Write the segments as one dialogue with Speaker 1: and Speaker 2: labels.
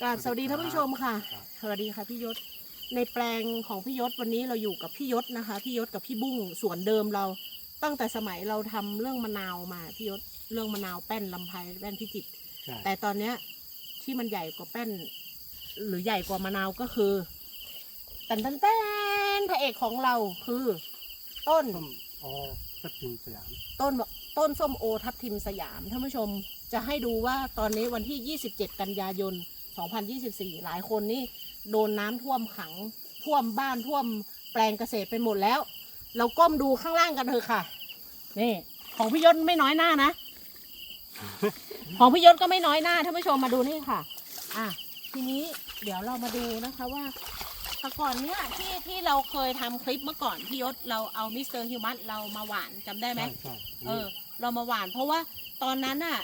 Speaker 1: กราบสวัสดีท่านผู้ชมค่ะ
Speaker 2: ครับ
Speaker 1: สวัสดีค่ะพี่ยศ ในแปลงของพี่ยศวันนี้เราอยู่กับพี่ยศนะคะ พี่ยศกับพี่บุ้งสวนเดิมเรา ตั้งแต่สมัยเราทำเรื่องมะนาวมาพี่ยศเรื่องมะนาวแป้นลำไพแป้นพิจิตร
Speaker 2: ใช่
Speaker 1: แต่ตอนเนี้ยที่มันใหญ่กว่าแป้น หรือใหญ่กว่ามะนาวก็คือแตนแตนแตนพระเอกของเราคือ ต้น
Speaker 2: ส้มออสักทิมสยาม
Speaker 1: ต้นต้นส้มโอทับทิมสยามท่านผู้ชมจะให้ดูว่าตอนนี้วันที่ 27 กันยายน 2024 หลายคนนี่โดนน้ำท่วมขังท่วมบ้านท่วมแปลงเกษตรไปหมดแล้ว เราก้มดูข้างล่างกันเถอะค่ะ นี่ ของพี่ยศไม่น้อยหน้านะ ของพี่ยศก็ไม่น้อยหน้าท่านผู้ชมมาดูนี่ค่ะ อะทีนี้เดี๋ยวเรามาดูนะคะว่าแต่ก่อนเนี้ยที่ที่เราเคยทำคลิปเมื่อก่อนพี่ยศเราเอามิสเตอร์ฮิวมัสเรามาหวานจำได้ไหม
Speaker 2: ใช่
Speaker 1: เออ เรามาหวานเพราะว่าตอนนั้นอะ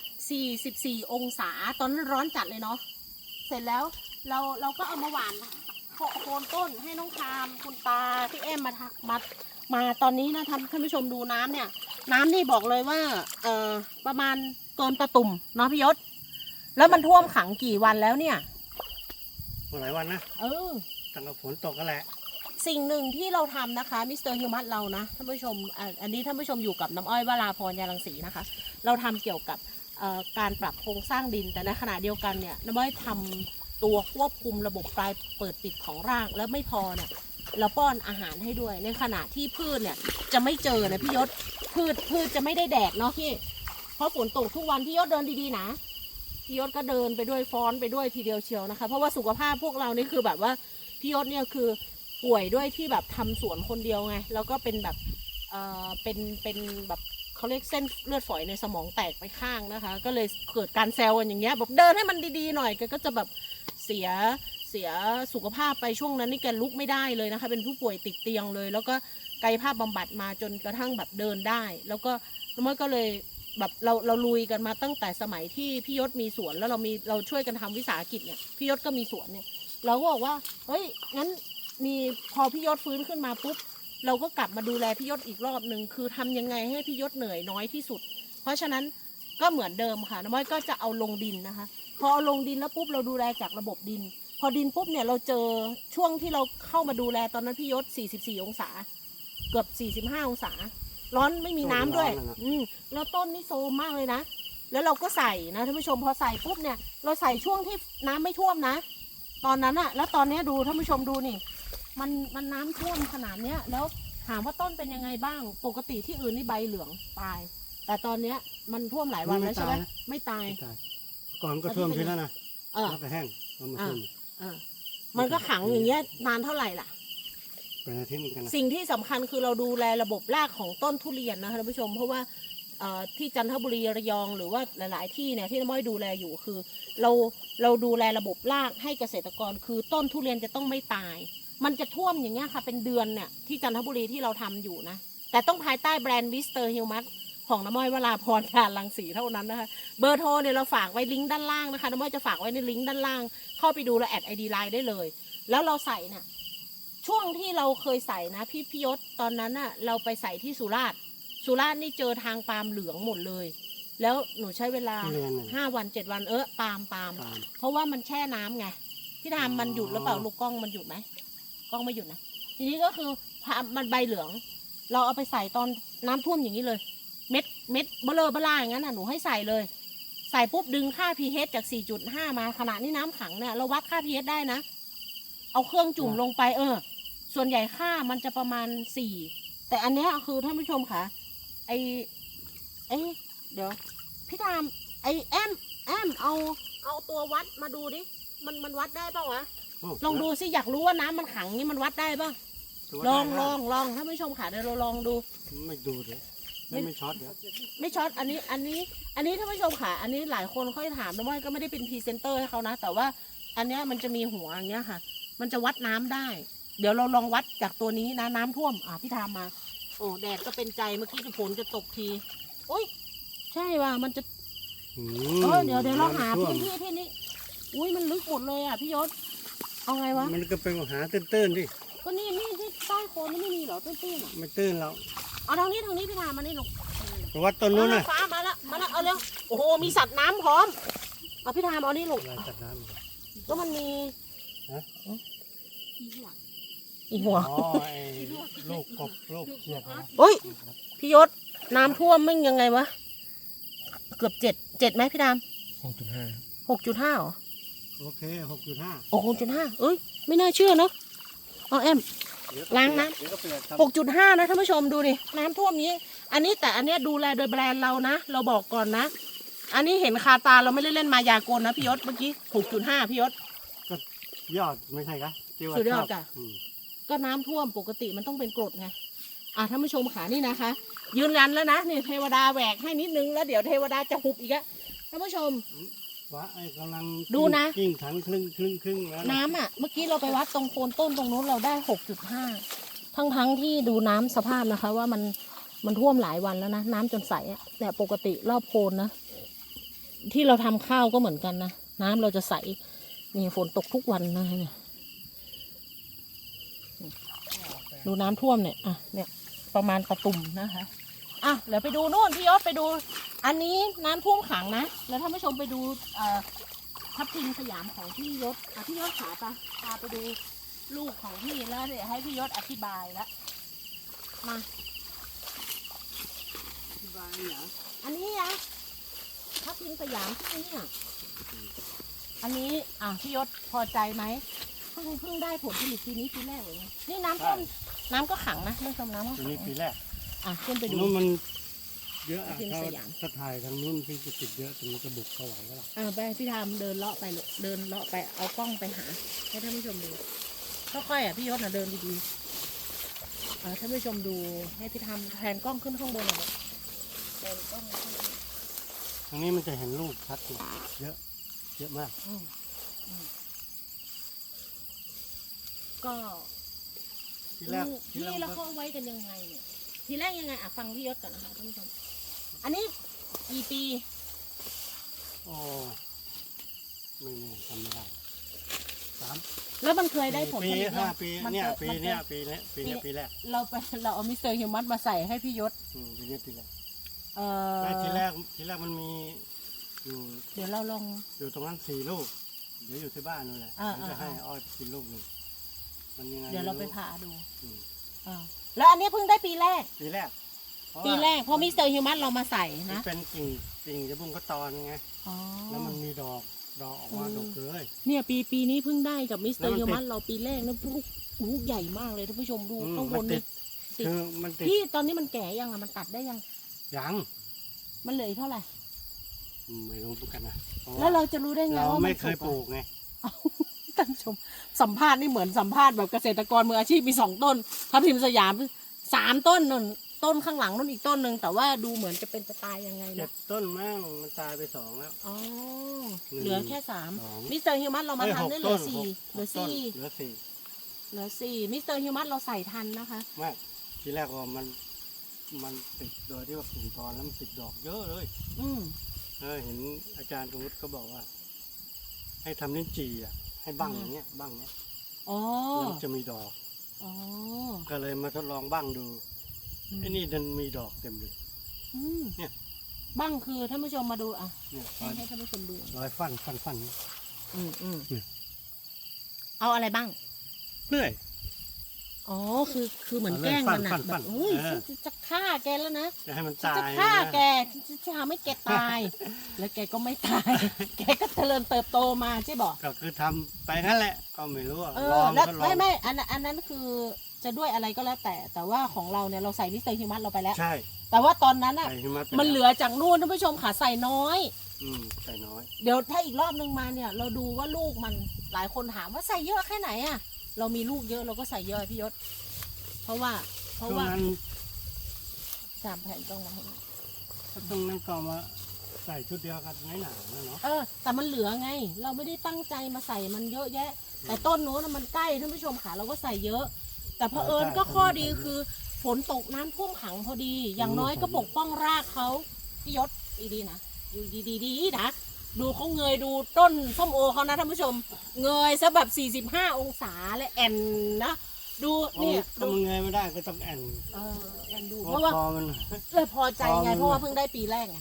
Speaker 1: 44 องศาตอนนั้นร้อนจัดเลยเนาะเสร็จแล้วเราเราก็เอามาหวานโคโคนต้นให้น้องคามคุณตาพี่เอ็มมาทำมามาตอนนี้นะท่านท่านผู้ชมดูน้ำเนี่ย น้ำนี่บอกเลยว่าเออประมาณเกินตะตุ่มเนาะพี่ยศ แล้วมันท่วมขังกี่วันแล้วเนี่ย
Speaker 2: มาหลายวันนะ
Speaker 1: เออ
Speaker 2: ตั้งแต่ฝนตกกันแหละ
Speaker 1: สิ่งหนึ่งที่เราทำนะคะมิสเตอร์ฮิวมัสเรานะท่านผู้ชมอ่าอันนี้ท่านผู้ชมอยู่กับน้ำอ้อยวราพรยาลังสีนะคะ เราทำเกี่ยวกับเอ่อ การปรับโครงสร้างดิน แต่ในขณะเดียวกันเนี่ยน้ำอ้อยทำตัวควบคุมระบบปลายเปิดปิดของร่ากแล้วไม่พอเนี่ยเราป้อนอาหารให้ด้วย ในขณะที่พืชเนี่ยจะไม่เจอนะพี่ยศพืชพืชจะไม่ได้แดดเนาะพี่เพราะฝนตกทุกวันพี่ยศเดินดีๆนะพี่ยศก็เดินไปด้วยฟ้อนไปด้วยทีเดียวเชียวนะคะ เพราะว่าสุขภาพพวกเรานี่คือแบบว่าพี่ยศเนี่ยคือป่วยด้วยที่แบบทำสวนคนเดียวไง แล้วก็เป็นแบบเออเป็นเป็นแบบ เขาเรียกเส้นเลือดฝอยในสมองแตกไปข้างนะคะ ก็เลยเกิดการแซวกันอย่างเงี้ยแบบเดินให้มันดีๆหน่อยแกก็จะแบบเสียเสียสุขภาพไปช่วงนั้นนี่แกลุกไม่ได้เลยนะคะ เป็นผู้ป่วยติดเตียงเลย แล้วก็กายภาพบำบัดมาจนกระทั่งแบบเดินได้ แล้วก็น้องมดก็เลยแบบเราเราลุยกันมาตั้งแต่สมัยที่พี่ยศมีสวนแล้วเรามีเราช่วยกันทำวิสาหกิจเนี่ยพี่ยศก็มีสวนเนี่ย เราก็บอกว่าเฮ้ยงั้นมีพอพี่ยศฟื้นขึ้นมาปุ๊บ เราก็กลับมาดูแลพี่ยศอีกรอบหนึ่งคือทำยังไงให้พี่ยศเหนื่อยน้อยที่สุด เพราะฉะนั้นก็เหมือนเดิมค่ะน้ำอ้อยก็จะเอาลงดินนะคะ พอเอาลงดินแล้วปุ๊บเราดูแลจากระบบดิน พอดินปุ๊บเนี่ยเราเจอช่วงที่เราเข้ามาดูแลตอนนั้นพี่ยศ 44 องศา เกือบ 45 องศา ร้อนไม่มีน้ำด้วย อืมแล้วต้นนี่โซมมากเลยนะ แล้วเราก็ใส่นะท่านผู้ชมพอใส่ปุ๊บเนี่ย เราใส่ช่วงที่น้ำไม่ท่วมนะ ตอนนั้นอะแล้วตอนเนี้ยดูท่านผู้ชมดูนี่ มันมันน้ำท่วมขนาดเนี้ย แล้วถามว่าต้นเป็นยังไงบ้าง ปกติที่อื่นนี่ใบเหลืองตาย แต่ตอนเนี้ยมันท่วมหลายวันแล้วใช่ไหมไม่ตาย
Speaker 2: ไม่ตายก่อนก็ท่วมทีแล้วนะ
Speaker 1: เออ
Speaker 2: แล้วก็แห้งแล้วมาท่วม
Speaker 1: เออ มันก็ขังอย่างเงี้ยนานเท่าไหร่ล่ะ
Speaker 2: เป็นอาทิตย์เหมือนกันนะ
Speaker 1: สิ่งที่สำคัญคือเราดูแลระบบรากของต้นทุเรียนนะคะท่านผู้ชม เพราะว่าเอ่อที่จันทบุรีระยองหรือว่าหลาย ๆ ที่เนี่ยที่น้ำม้อยดูแลอยู่คือ เราเราดูแลระบบรากให้เกษตรกร คือต้นทุเรียนจะต้องไม่ตาย มันจะท่วมอย่างเงี้ยค่ะ เป็นเดือนเนี่ยที่จันทบุรีที่เราทำอยู่นะ แต่ต้องภายใต้แบรนด์วิสเตอร์ฮิวมัสของน้ำม้อยวราพรการลังสีเท่านั้นนะคะ เบอร์โทรเนี่ยเราฝากไว้ลิงก์ด้านล่างนะคะน้ำม้อยจะฝากไว้ในลิงก์ด้านล่าง เข้าไปดูแล้วแอดไอดีไลน์ได้เลย แล้วเราใส่เนี่ยช่วงที่เราเคยใส่นะพี่พิยศตอนนั้นน่ะเราไปใส่ที่สุราษฎร์สุราษฎร์นี่เจอทางปาล์มเหลืองหมดเลย แล้วหนูใช้เวลา
Speaker 2: ทุเรียนเนี่ย
Speaker 1: ห้าวันเจ็ดวันเออปาล์มปาล์ม
Speaker 2: ตาม
Speaker 1: เพราะว่ามันแช่น้ำไงพี่ทามมันหยุดหรือเปล่า
Speaker 2: อ๋อ
Speaker 1: ลูกกล้องมันหยุดไหม กล้องไม่หยุดนะทีนี้ก็คือพามันใบเหลือง เราเอาไปใส่ตอนน้ำท่วมอย่างนี้เลย เม็ดเม็ดเบลอเบล่าอย่างนั้นน่ะหนูให้ใส่เลย ใส่ปุ๊บดึงค่า pH จาก 4.5 มาขณะนี้น้ำขังเนี่ยเราวัดค่า pH ได้นะ เอาเครื่องจุ่มลงไปเออ ส่วนใหญ่ค่ามันจะประมาณสี่แต่อันเนี้ยคือท่านผู้ชมค่ะไอไอเดี๋ยวพี่ทามไอแอมแอมเอาเอาตัววัดมาดูดิ มันมันวัดได้ป่าวะ ลองดูสิอยากรู้ว่าน้ำมันขังนี่มันวัดได้ป่ะ
Speaker 2: ตัว
Speaker 1: ลอง
Speaker 2: ได้
Speaker 1: ลองลองท่านผู้ชมค่ะเดี๋ยวเราลองดู
Speaker 2: ไม่ดูเลยไม่ไม่ช็อตเดี๋ยว
Speaker 1: ไม่ช็อตอันนี้อันนี้ อันนี้ท่านผู้ชมค่ะ อันนี้หลายคนค่อยถามนะว่าก็ไม่ได้เป็นพรีเซนเตอร์ให้เขานะ แต่ว่าอันเนี้ยมันจะมีหัวอย่างเงี้ยค่ะ มันจะวัดน้ำได้ เดี๋ยวเราลองวัดจากตัวนี้นะน้ำท่วมอะพี่ทามมา โอ้แดดก็เป็นใจเมื่อกี้ฝนจะตกทีโอ้ยใช่ว่ะมันจะ
Speaker 2: อื
Speaker 1: เอ
Speaker 2: ม
Speaker 1: อเดี๋ยวเดี๋ยวเราหา
Speaker 2: น้ำท่ว
Speaker 1: พื้
Speaker 2: ม
Speaker 1: นที่ที่นี้อุ้ยมันลึกหมดเลยอะพี่ยศ เอาไงวะ
Speaker 2: มันก็เป็นหาตื้นๆดิ
Speaker 1: ก็นี่นี่ที่ใต้โคนนี่ไม่มีเหรอตื้นๆอะ
Speaker 2: ไม่ตื้นแล้ว
Speaker 1: เอาทางนี้ทางนี้พี่ทามมานี่ลูก
Speaker 2: ไปวัดต้นนู้นนะ
Speaker 1: ฟ้ามาแล้วมาแล้วเอาเร็วโอ้โหมีสัตว์น้ำพร้อมเอาพี่ทามเอานี่ลูก
Speaker 2: ลายจัดน้ำก่อน
Speaker 1: ก็มันมี
Speaker 2: ฮะ
Speaker 1: อีหัวอีหัว
Speaker 2: อ๋อไอ้ลูกกบลูกเขียดนะ
Speaker 1: เฮ้ยพี่ยศน้ำท่วมไม่งยังไงวะเกือบเจ็ดเจ็ดไหมพี่ดาม
Speaker 3: หกจุดห้า
Speaker 1: หกจุดห้าหรอ
Speaker 2: โอเคหกจุดห้า
Speaker 1: โอ้หกจุดห้าเอ้ย ไม่น่าเชื่อเนอะอ๋อแอม ล้างน้ำ
Speaker 2: เดี๋ยวก็เปลี่ยนครับ
Speaker 1: หกจุดห้านะท่านผู้ชมดูดิน้ำท่วมนี้ อันนี้แต่อันเนี้ยดูแลโดยแบรนด์เรานะ เราบอกก่อนนะ อันนี้เห็นคาตาเราไม่ได้เล่นมายากลนะพี่ยศเมื่อกี้หกจุดห้าพี่ยศ
Speaker 2: ยอดไม่ใช่กะที่ว่า
Speaker 1: สุดยอด
Speaker 2: ชบ
Speaker 1: จ้ะ
Speaker 2: อืม
Speaker 1: ก็น้ำท่วมปกติมันต้องเป็นกรดไง อะท่านผู้ชมขานี่นะคะ ยืนยันแล้วนะนี่เทวดาแหวกให้นิดนึงแล้วเดี๋ยวเทวดาจะหุบอีกอะท่านผู้ชม
Speaker 2: ว่าไอ้กำลัง
Speaker 1: ดูนะ
Speaker 2: กิ้งถังครึ่งครึ่งครึ่งแล้วนะ
Speaker 1: น้ำอะ เมื่อกี้เราไปวัดตรงโคนต้นตรงนู้นเราได้หกจุดห้าทั้งทั้งๆที่ดูน้ำสภาพนะคะ ว่ามันมันท่วมหลายวันแล้วนะน้ำจนใสอะแต่ปกติรอบโคนนะ ที่เราทำข้าวก็เหมือนกันนะ น้ำเราจะใสนี่ฝนตกทุกวันนะคะเนี่ยดูน้ำท่วมเนี่ยอะเนี่ย ประมาณประตุ่มนะคะ อะเดี๋ยวไปดูนู่นพี่ยศไปดู อันนี้น้ำท่วมขังนะแล้วท่านผู้ชมไปดูเอ่อทับทิมสยามของพี่ยศอะพี่ยศขาปะพาไปดูลูกของพี่แล้วเดี๋ยวให้พี่ยศอธิบายละมา
Speaker 2: อธิบายเหรอ
Speaker 1: อันนี้นะทับทิมสยามที่นี่อะอันนี้อะพี่ยศพอใจไหมเพิ่งเพิ่งได้ผลผลิตปีนี้ปีแรกเลยนะนี่น้ำท่วมน้ำก็ขังนะเรื่องชมน้ำก็
Speaker 2: อัน
Speaker 1: ขัง
Speaker 2: นี้ปีแรก
Speaker 1: อะขึ้นไปดู
Speaker 2: นู้นมันเยอะอะ
Speaker 1: ทีม
Speaker 2: ถ้า
Speaker 1: สยาม
Speaker 2: ถ้าถ่ายทางนู้นพี่จะติดเยอะตรงนี้จะบุกเข้าไหวก็ล่ะ
Speaker 1: อ่าไปพี่ทำเดินเลาะไปลูกเดินเลาะไปเอากล้องไปหาให้ท่านผู้ชมดูค่อยๆอะพี่ยศนะเดินดีๆอ่าท่านผู้ชมดูให้พี่ทำแทนกล้องขึ้นข้างบนหน่อยเดินกล้องขึ้น
Speaker 2: ทางนี้มันจะเห็นลูกชัดอยู่เยอะ เยอะมาก
Speaker 1: อืมอืมก็
Speaker 2: ทีแรก
Speaker 1: ลูก
Speaker 2: ที
Speaker 1: นี่
Speaker 2: แรก
Speaker 1: แล้ว
Speaker 2: มันก็
Speaker 1: เขาเอาไว้กันยังไงเนี่ย ทีแรกยังไงอะฟังพี่ยศก่อนนะคะท่านผู้ชมอันนี้กี่ปี
Speaker 2: โอ้ไม่แน่จำไม่ได้สาม
Speaker 1: แล้วมันเคยได้ผล
Speaker 2: ปี
Speaker 1: ผลิต
Speaker 2: ห้า
Speaker 1: ยัง
Speaker 2: ปี
Speaker 1: มั
Speaker 2: เนี่ย
Speaker 1: ค
Speaker 2: ปี
Speaker 1: มัค
Speaker 2: เนี้ยปีเนี้ยปีเนี้ยปีแรก
Speaker 1: เราไปเราเอามิสเตอร์ฮิวมัสมาใส่ให้พี่ยศ
Speaker 2: อืมปีเนี้ยปีแรก
Speaker 1: เอ่อ
Speaker 2: แต่ทีแรกทีแรกมันมีอยู่
Speaker 1: เดี๋ยวเราลอง
Speaker 2: อยู่ตรงนั้นสี่ลูกเดี๋ยวอยู่ที่บ้านนั่นแหละ
Speaker 1: อ่า
Speaker 2: ผมจะ
Speaker 1: อ่า
Speaker 2: ให้อ้อยกินลูกหนึ่งมันยังไง
Speaker 1: เดี๋ยวเราไป
Speaker 2: ม่
Speaker 1: ผ่าดู
Speaker 2: อืม
Speaker 1: อ่า แล้วอันนี้เพิ่งได้ปีแรก
Speaker 2: ปีแรกเพาะ
Speaker 1: ปี
Speaker 2: ว่า
Speaker 1: แรกเพราะมิสเตอร์ฮิวมัสเรามาใส่
Speaker 2: มัน
Speaker 1: นะ
Speaker 2: เป็นกิ่งกิ่งจะบุ้งก็ตอนไง
Speaker 1: อ๋อ
Speaker 2: แล้วมันมีดอก ดอกออกมา
Speaker 1: อืม
Speaker 2: ดอกเลย
Speaker 1: เนี่ยปีปีนี้เพิ่งได้กับมิสเตอร์
Speaker 2: แล้
Speaker 1: ฮิ
Speaker 2: ว
Speaker 1: ว
Speaker 2: มัน
Speaker 1: มัสเราปีแรกนะลูกลูกใหญ่มากเลยท่านผู้ชมดู
Speaker 2: อืม
Speaker 1: ข้างบ
Speaker 2: มัน
Speaker 1: น
Speaker 2: ติ
Speaker 1: นี่
Speaker 2: ด
Speaker 1: ติด
Speaker 2: คือมันติด
Speaker 1: พี่ตอนนี้มันแก่ยังอะมันตัดได้ยัง
Speaker 2: ยัง
Speaker 1: มันเหลืออกเท่าไหร่
Speaker 2: อืมไม่รู้เหมือนกันนะพะ
Speaker 1: แล้วเราจะรู้ได้ไง
Speaker 2: เรา
Speaker 1: ว่ามั
Speaker 2: ไม่
Speaker 1: น
Speaker 2: เคย
Speaker 1: สุก
Speaker 2: ปลู
Speaker 1: อะ
Speaker 2: กไง
Speaker 1: ท่านผู้ชมสัมภาษณ์นี่เหมือนสัมภาษณ์แบบเกษตรกรมืออาชีพมีสองต้นทับทิมสยามสามต้นนุ่นต้นข้างหลังนุ่นอีกต้นหนึ่งแต่ว่าดูเหมือนจะเป็นจะตายยังไง
Speaker 2: เจ็
Speaker 1: นะ
Speaker 2: ดต้นมั่งมันตายไปสองแล้ว
Speaker 1: อ๋อ
Speaker 2: หนึ่ง
Speaker 1: เหลือแค่สาม
Speaker 2: สอง
Speaker 1: มิสเตอร์ฮิวมัสเรามา
Speaker 2: อ้ย
Speaker 1: ทำได้เหลือ
Speaker 2: หก
Speaker 1: สี่
Speaker 2: หก
Speaker 1: เหลือ
Speaker 2: ต้น
Speaker 1: สี่
Speaker 2: เหลือสี่
Speaker 1: เหลือสี่มิสเตอร์ฮิวมัสเราใส่ทันนะคะ
Speaker 2: ไม่ทีแรกว่ามันมันติดโดยที่ว่าปลูกตอนแล้วมันติดดอกเยอะเลย
Speaker 1: อืม
Speaker 2: เออเห็นอาจารย์สมมติก็บอกว่า ให้ทำลิ้นจี่อะ ให้บั้งอย่างเงี้ยบั้งเนี้ย
Speaker 1: อ๋อ
Speaker 2: แล้วมันจะมีดอก
Speaker 1: อ๋อ
Speaker 2: ก็เลยมาทดลองบั้งดูไอ้นี่ดันมีดอกเต็มเลย
Speaker 1: อืม
Speaker 2: เนี่ย
Speaker 1: บ้างคือท่านผู้ชมมาดูอะ
Speaker 2: เนี่ย
Speaker 1: ให้ให้ท่านผู้ชมดู
Speaker 2: รอยฟันฟันฟัน
Speaker 1: อืมอืม
Speaker 2: เนี่ย
Speaker 1: เอาอะไรบ้าง
Speaker 2: เรื่อย
Speaker 1: อ๋อคือคือเหมือน
Speaker 2: เอา
Speaker 1: แก
Speaker 2: เลย
Speaker 1: ล้งมัน
Speaker 2: ฟั
Speaker 1: อะ
Speaker 2: น
Speaker 1: แบ
Speaker 2: ฟั
Speaker 1: บ
Speaker 2: น
Speaker 1: เฮ้ย
Speaker 2: เออ
Speaker 1: ฉันจะฆ่าแกแล้วนะ
Speaker 2: จะให้มัน
Speaker 1: ฉัน
Speaker 2: ตา
Speaker 1: จะ
Speaker 2: ย
Speaker 1: ฆ่า
Speaker 2: นะ
Speaker 1: แกฉันจะทำให้แกตาย แล้วแกก็ไม่ตาย แกก็เจริญเติบโตมาใช่บอก
Speaker 2: ก็คือทำไปงั้นแหละ ก็ไม่รู้อะ
Speaker 1: เอ
Speaker 2: ล
Speaker 1: อ
Speaker 2: อง
Speaker 1: แล้ว
Speaker 2: ก็ลอ
Speaker 1: ไม่
Speaker 2: ง
Speaker 1: ไม่อันนั้นอันนั้นคือจะด้วยอะไรก็แล้วแต่ แต่ว่าของเราเนี่ยเราใส่มิสเตอร์ฮิวมัสเราไปแล้ว
Speaker 2: ใช่
Speaker 1: แต่ว่าตอนนั้นอะ
Speaker 2: ใส่หิมะไป
Speaker 1: มันเห
Speaker 2: แล้ว
Speaker 1: ลือจากนู่นท่านผู้ชมค่ะใส่น้อย
Speaker 2: อืมใส่น้อย
Speaker 1: เดี๋ยวถ้าอีกรอบนึงมาเนี่ย เราดูว่าลูกมันหลายคนถามว่าใส่เยอะแค่ไหนอะ เรามีลูกเยอะเราก็ใส่เยอะพี่ยศ เพราะว่า เพราะ
Speaker 2: ช่วง
Speaker 1: ว่า
Speaker 2: นั้น
Speaker 1: ตามแผนต้องมาให้
Speaker 2: ตรงนั้นก็มาใส่ชุดเดียวกันไม่หนานะเนาะ
Speaker 1: เออ แต่มันเหลือไง เราไม่ได้ตั้งใจมาใส่มันเยอะแยะ แต่ต้นโน้นนะมันใกล้ท่านผู้ชมค่ะเราก็ใส่เยอะ แต่พอเผอิญก็ข้อดีคือ ฝนตกน้ำท่วมขังพอดี อย่างน้อยก็ปกป้องรากเขาพี่ยศดีๆนะอยู่ดีๆนะ ดูเขาเงยดูต้นส้มโอเขานะท่านผู้ชม เงยซะแบบ 45 องศาเลยแอนนะ ดูเนี่ย
Speaker 2: ก็
Speaker 1: ดู
Speaker 2: มันเงยไม่ได้ก็ต้องแอน
Speaker 1: เออแอนดู
Speaker 2: เพ
Speaker 1: เพ
Speaker 2: ราะ
Speaker 1: ราะว่า
Speaker 2: คอมัน
Speaker 1: เลยพอใจไง
Speaker 2: พอมัน
Speaker 1: เพราะว่าเพิ่งได้ปีแรกไง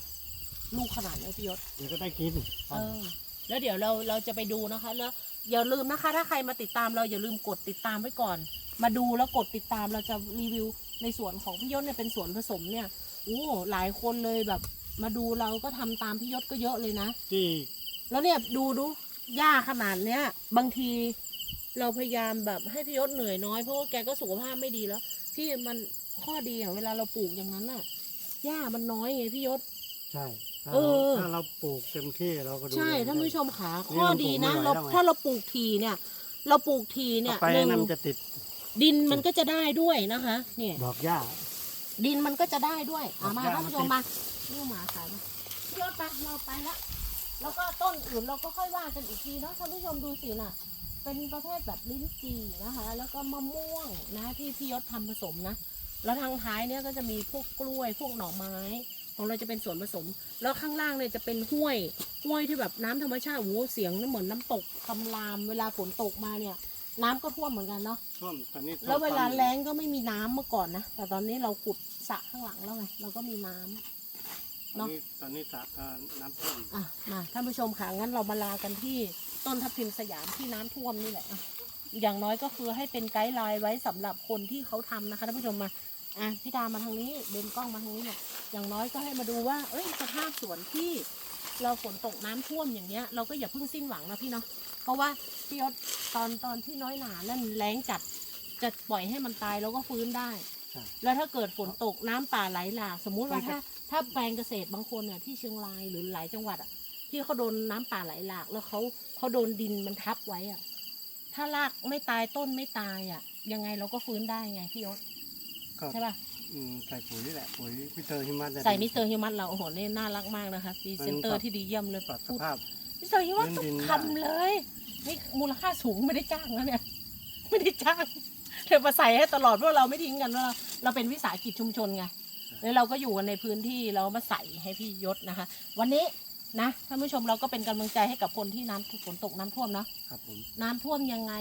Speaker 1: ลูกขนาดนี้พี่ยศ
Speaker 2: เดี๋ยวก็ได้กิน
Speaker 1: เออแล้วเดี๋ยวเราเราจะไปดูนะคะ แล้วอย่าลืมนะคะ ถ้าใครมาติดตามเราอย่าลืมกดติดตามไว้ก่อน มาดูแล้วกดติดตามเราจะรีวิวในส่วนของพี่ยศเนี่ยเป็นส่วนผสมเนี่ยโอ้หลายคนเลยแบบ มาดูเราก็ทำตามพี่ยศก็เยอะเลยนะ
Speaker 2: ที่
Speaker 1: แล้วเนี่ยดูดูหญ้าขนาดเนี้ย บางทีเราพยายามแบบให้พี่ยศเหนื่อยน้อยเพราะว่าแกก็สุขภาพไม่ดีแล้ว ที่มันข้อดีอะเวลาเราปลูกอย่างนั้นอะหญ้ามันน้อยไงพี่ยศ
Speaker 2: ใช่ถ้า
Speaker 1: เอ
Speaker 2: เรา
Speaker 1: อ
Speaker 2: ถ้าเราปลูกเต็มที่เราก็ดู
Speaker 1: ใช่
Speaker 2: แล
Speaker 1: ท่าน
Speaker 2: ได้
Speaker 1: ผู้ชมขา
Speaker 2: นี่
Speaker 1: ข้อ
Speaker 2: เรา
Speaker 1: ดี
Speaker 2: ปลูก
Speaker 1: นะ
Speaker 2: ไม่ไหว
Speaker 1: เรา
Speaker 2: แล้วไง
Speaker 1: ถ้าเราปลูกทีเนี่ย เราปลูกทีเนี่ย
Speaker 2: ต่อไป
Speaker 1: หนึ่ง
Speaker 2: นั่นมันจะติด
Speaker 1: ดินมันก็จะได้ด้วยนะคะ เนี่ย
Speaker 2: ดอกหญ้า
Speaker 1: ดินมันก็จะได้ด้วยอะมา
Speaker 2: ดอกหญ้า
Speaker 1: ท่านผู้ชมมา นี่หมาขายมาพี่ยศไปเราไปละแล้วก็ต้นอื่นเราก็ค่อยว่ากันอีกทีเนาะท่านผู้ชมดูสิน่ะ เป็นประเภทแบบลิ้นจี่นะคะ แล้วก็มะม่วงนะที่พี่ยศทำผสมนะแล้วทางท้ายเนี่ยก็จะมีพวกกล้วยพวกหน่อไม้ ของเราจะเป็นส่วนผสม แล้วข้างล่างเนี่ยจะเป็นห้วยห้วยที่แบบน้ำธรรมชาติโอ้โหเสียงเหมือนน้ำตกคำรามเวลาฝนตกมาเนี่ย น้ำก็ท่วมเหมือนกันเนาะ
Speaker 2: ท่วมตอนนี้ท่ม
Speaker 1: แล้วเวลา
Speaker 2: ตอน
Speaker 1: แล้งก็ไม่มีน้ำเมื่อก่อนนะแต่ตอนนี้เราขุดสระข้างหลังแล้วไงเราก็มีน้ำ
Speaker 2: ตอนนี้ตอนนี้สระก็น้ำท่วม
Speaker 1: อะมาท่านผู้ชมค่ะงั้นเรามาลากันที่ต้นทับทิมสยามที่น้ำท่วมนี่แหละอะอย่างน้อยก็คือให้เป็นไกด์ไลน์ไว้สำหรับคนที่เขาทำนะคะท่านผู้ชมมาอะพี่ดามาทางนี้เบนกล้องมาทางนี้เนี่ยอย่างน้อยก็ให้มาดูว่า เอ้ยสภาพสวนที่เราฝนตกน้ำท่วมอย่างเงี้ย เราก็อย่าเพิ่งสิ้นหวังนะพี่เนาะเพราะว่าพี่ยศตอนตอนที่น้อยหนานั่นแรงจัดจะปล่อยให้มันตายแล้วก็ฟื้นได้
Speaker 2: ใช่
Speaker 1: แล้วถ้าเกิดฝนตกน้ำป่าไหลหลากสมมุติว่าถ้า ถ้าแปลงเกษตรบางคนเนี่ยที่เชียงรายหรือหลายจังหวัดอะ ที่เขาโดนน้ำป่าไหลหลาก แล้วเขาเขาโดนดินมันทับไว้อะ ถ้ารากไม่ตายต้นไม่ตายอะ ยังไงเราก็ฟื้นได้ไงพี่ยศ
Speaker 2: ก็
Speaker 1: ใช่ป่ะ
Speaker 2: อืมใส่ปุ๋ยนี่แหละปุ๋ยพิเตอร์ฮิมัสนี่ย
Speaker 1: ใส่มิสเตอร์ฮิวมัสเราโอ้โหนี่น่ารักมากนะคะพรีเซนเตอ
Speaker 2: มันปรั
Speaker 1: ร์
Speaker 2: บ
Speaker 1: ที่ดีเยี่ยมเลย
Speaker 2: ปรับส
Speaker 1: พูด
Speaker 2: ภาพ
Speaker 1: มิสเตอร์ฮิวมัส
Speaker 2: พื้น
Speaker 1: ทุก
Speaker 2: ดินได้
Speaker 1: คำเลยนี่มูลค่าสูงไม่ได้จ้างนะเนี่ย ไม่ได้จ้างเธอมาใส่ให้ตลอดเพราะเราไม่ทิ้งกันว่าเราเราเป็นวิสาหกิจชุมชนไง แล้วเราก็อยู่กันในพื้นที่เรามาใส่ให้พี่ยศนะคะ วันนี้นะท่านผู้ชมเราก็เป็นกำลังใจให้กับคนที่น้ำฝนตกน้ำท่วมเนาะ
Speaker 2: ครับผม
Speaker 1: น้ำท่วมยังไง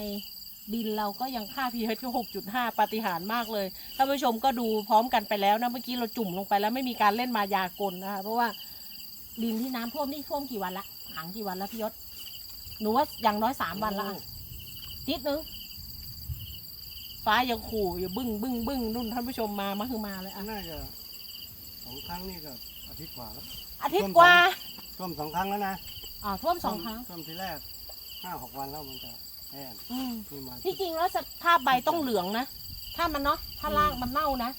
Speaker 1: ดินเราก็ยังค่า pH ที่6.5 ปาฏิหาริย์มากเลยท่านผู้ชมก็ดูพร้อมกันไปแล้วนะเมื่อกี้เราจุ่มลงไปแล้วไม่มีการเล่นมายากลนะคะเพราะว่าดินที่น้ำท่วมนี่ท่วมกี่วันละขังกี่วันละพี่ยศหนูว่าอย่างน้อยสามวันละอะนิดนึงฟ้ายังขู่อยู่บึ้งบึ้งบึ้งนุ่นท่านผู้ชมมามาคือมาเลยอะ
Speaker 2: น่าจะส องครั้งนี่ก็อาทิตย์กว่าแล้ว
Speaker 1: อาทิตย์กว่า
Speaker 2: ท่วมสองครั้งแล้วนะ
Speaker 1: อ่าท่วมสองครั้ง
Speaker 2: ท่วมทีแรกห้าหกวันแล้วมันจะแห้ง
Speaker 1: อืม
Speaker 2: นี่มา
Speaker 1: ที่จริงแล้วสภาพใบต้องเหลืองนะถ้ามันเนาะถ้ารากมันเน่านะ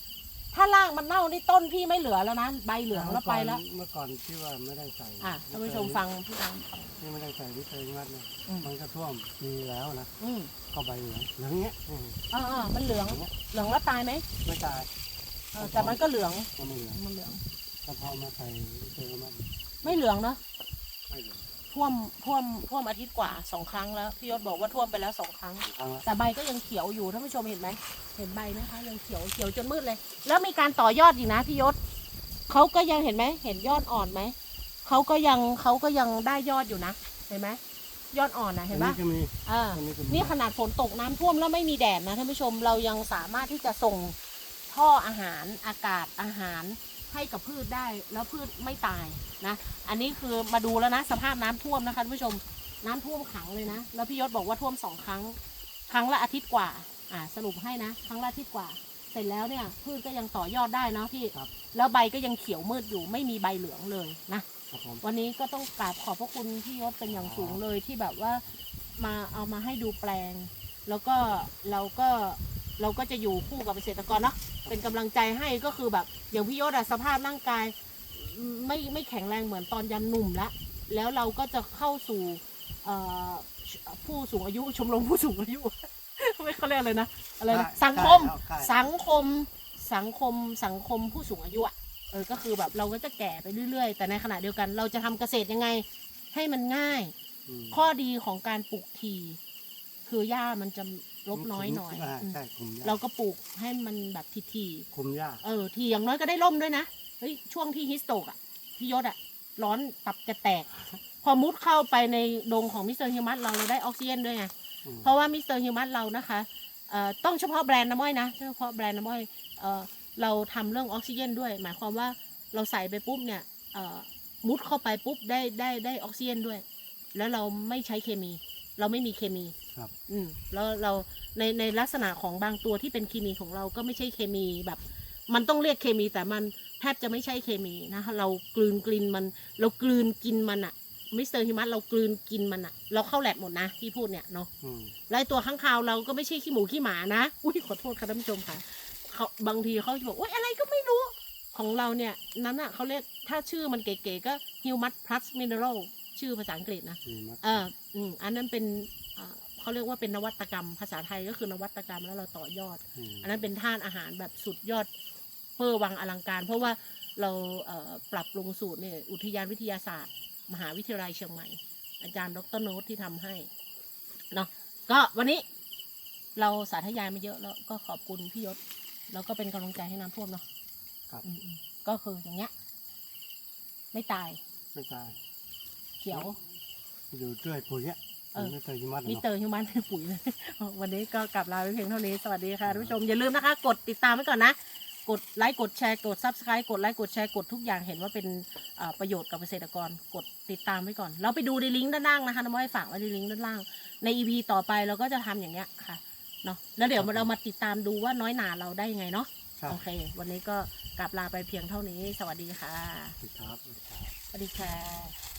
Speaker 1: ถ้ารากมันเน่านี่ต้นพี่ไม่เหลือแล้วนะใบเหลืองแล้วไปแล้ว
Speaker 2: เมื่อก่อนที่ว่าไม่ได้ใส่
Speaker 1: อะท่านผู้ชมฟังพี่ตามฟัง
Speaker 2: ที่ไม่ได้ใส่พิเตอร์ฮิมัสเนี่ย
Speaker 1: อืม
Speaker 2: มันก็ท่วมมีแล้วนะ
Speaker 1: อืม
Speaker 2: ก็ใบเหลืองเหลืองเงี้ยอืม
Speaker 1: อ่าอ่ามันเหลืองเหลืองแล้วตายไหม
Speaker 2: ไม่ตาย
Speaker 1: เออแต่มันก็เหลือง
Speaker 2: ก็ไม่เหลือง
Speaker 1: มันเหลือง
Speaker 2: ก็พอมาใส่พิเตอร์ฮิมัส
Speaker 1: ไม่เหลืองเนาะ
Speaker 2: ไม่เหลือง
Speaker 1: ท่วมท่วมท่วมอาทิตย์กว่าสองครั้งแล้วพี่ยศบอกว่าท่วมไปแล้วสองครั้ง
Speaker 2: ครั้งละ
Speaker 1: แต่ใบก็ยังเขียวอยู่ท่านผู้ชมเห็นไหมเห็นใบไหมคะยังเขียวเขียวจนมืดเลย แล้วมีการต่อยอดอีกนะพี่ยศเขาก็ยังเห็นไหมเห็นยอดอ่อนไหมเขาก็ยังเขาก็ยังได้ยอดอยู่นะเห็นไหมยอดอ่อนนะเห็น
Speaker 2: อั
Speaker 1: ปะ
Speaker 2: นี้ก็มี
Speaker 1: อ่า
Speaker 2: อันนี้ก็มี
Speaker 1: นี่ขนาดฝนตกน้ำท่วมแล้วไม่มีแดดนะท่านผู้ชมเรายังสามารถที่จะส่ง ท่ออาหารอากาศอาหารให้กับพืชได้แล้วพืชไม่ตายนะ อันนี้คือมาดูแล้วนะสภาพน้ำท่วมนะคะท่านผู้ชมน้ำท่วมขังเลยนะ แล้วพี่ยศบอกว่าท่วมสองครั้ง ครั้งละอาทิตย์กว่า อ่า สรุปให้นะ ครั้งละอาทิตย์กว่า เสร็จแล้วเนี่ยพืชก็ยังต่อยอดได้เนาะพี่
Speaker 2: ครับ
Speaker 1: แล้วใบก็ยังเขียวมืดอยู่ไม่มีใบเหลืองเลยนะ
Speaker 2: ครับผม
Speaker 1: วันนี้ก็ต้องกราบขอบพระคุณพี่ยศเป็นอย่างสูงเลยที่แบบว่ามาเอามาให้ดูแปลง แล้วก็เราก็ เราก็จะอยู่คู่กับเกษตรกรเนาะเป็นกำลังใจให้ก็คือแบบ อย่างพี่ยศอะสภาพร่างกาย ไม่ไม่แข็งแรงเหมือนตอนยันหนุ่มละแล้วเราก็จะเข้าสู่เอ่อผู้สูงอายุชมรมผู้สูงอายุ ไม่เขาเรียกอะไรนะอะไรนะสังคม
Speaker 2: ใช่
Speaker 1: สังคมสังคมสังคมผู้สูงอายุอะเออก็คือแบบเราก็จะแก่ไปเรื่อยๆ แต่ในขณะเดียวกัน เราจะทำเกษตรยังไงให้มันง่าย
Speaker 2: อืม
Speaker 1: ข้อดีของการปลูกที คือหญ้ามันจะ ลบน้อยหน่อยาอืม
Speaker 2: ใช่คุมหญ้า
Speaker 1: เราก็ปลูกให้มันแบบที
Speaker 2: คุมหญ้า
Speaker 1: ๆเออ ทีอย่างน้อยก็ได้ร่มด้วยนะเฮ้ยช่วงที่ฮิสโตกอะพี่ยศอะร้อนตับจะแตก พอมุดเข้าไปในดงของมิสเตอร์ฮิวมัสเราเราได้ออกซิเจนด้วยไง
Speaker 2: อืม
Speaker 1: เพราะว่ามิสเตอร์ฮิวมัสเรานะคะเอ่อต้องเฉพาะแบรนด์น้ำอ้อยนะ เฉพาะแบรนด์น้ำอ้อยเอ่อเราทำเรื่องออกซิเจนด้วย หมายความว่าเราใส่ไปปุ๊บเนี่ยเอ่อมุดเข้าไปปุ๊บได้ได้ได้ออกซิเจนด้วย แล้วเราไม่ใช้เคมี เราไม่มีเคมี
Speaker 2: ครับ
Speaker 1: อืมแล้วเราในในลักษณะของบางตัวที่เป็นเคมีของเราก็ไม่ใช่เคมีแบบ มันต้องเรียกเคมีแต่มันแทบจะไม่ใช่เคมีนะคะเรากลืนกลินมัน เรากลืนกินมันอะมิสเตอร์ฮิมัสเรากลืนกินมันอะเราเข้าแลบหมดนะที่พูดเนี่ยเนาะ
Speaker 2: อืม
Speaker 1: ไล่ตัวข้างคาวเราก็ไม่ใช่ขี้หมูขี้หมานะอุ้ยขอโทษค่ะท่านผู้ชมค่ะเขาบางทีเขาจะบอกโอ๊ยอะไรก็ไม่รู้ ของเราเนี่ยนั้นอะเขาเรียกถ้าชื่อมันเก๋ๆก็ Humus Plus Mineral ชื่อภาษาอังกฤษนะ
Speaker 2: ดีมาก
Speaker 1: เอออืมอันนั้นเป็นเอ่อ เขาเรียกว่าเป็นนวัตกรรม ภาษาไทยก็คือนวัตกรรมแล้วเราต่อยอด
Speaker 2: ม
Speaker 1: อันนั้นเป็นท่านอาหารแบบสุดยอดเพื่อวังอลังการ เพราะว่าเราเอ่อปรับปรุงสูตรเนี่ยอุทยานวิทยาศาสตร์ มหาวิทยาลัยเชียงใหม่ อาจารย์ดรโน้ตที่ทำให้เนาะก็วันนี้เราสาธยายมาเยอะแล้วก็ขอบคุณพี่ยศ แล้วก็เป็นกำลังใจให้น้ำท่วมเนาะ
Speaker 2: ครับ
Speaker 1: อืมๆก็คืออย่างเงี้ย ไม่ตาย
Speaker 2: ไม่ตาย
Speaker 1: เขียว
Speaker 2: อยู่ด้วยปุ๋ยอะ
Speaker 1: เออ
Speaker 2: ไม่เคยยิมัด
Speaker 1: มิส
Speaker 2: เนาะ
Speaker 1: เตอร์ฮิวแมนปุ๋ยเลยวันนี้ก็กลับลาไปเพียงเท่านี้ สวัสดีค่ะท่านผู้ชม อย่าลืมนะคะ กดติดตามไว้ก่อนนะ กดไลค์ กดแชร์ กด subscribe กดไลค์ กดแชร์ กดทุกอย่างเห็นว่าเป็นเอ่อประโยชน์กับเกษตรกร กดติดตามไว้ก่อน เราไปดูในลิงก์ด้านล่างนะคะน้ำอ้อยฝากไว้ในลิงก์ด้านล่าง ใน EP ต่อไปเราก็จะทำอย่างเงี้ยค่ะ เนาะแล้วเดี๋ยวเรามาติดตามดูว่าน้อยหนาเราได้ยังไงเนาะ
Speaker 2: ครับ
Speaker 1: โอเค วันนี้ก็กลับลาไปเพียงเท่านี้ สวัสดีค่ะ
Speaker 2: ครับครับ
Speaker 1: สวัสดีค่ะ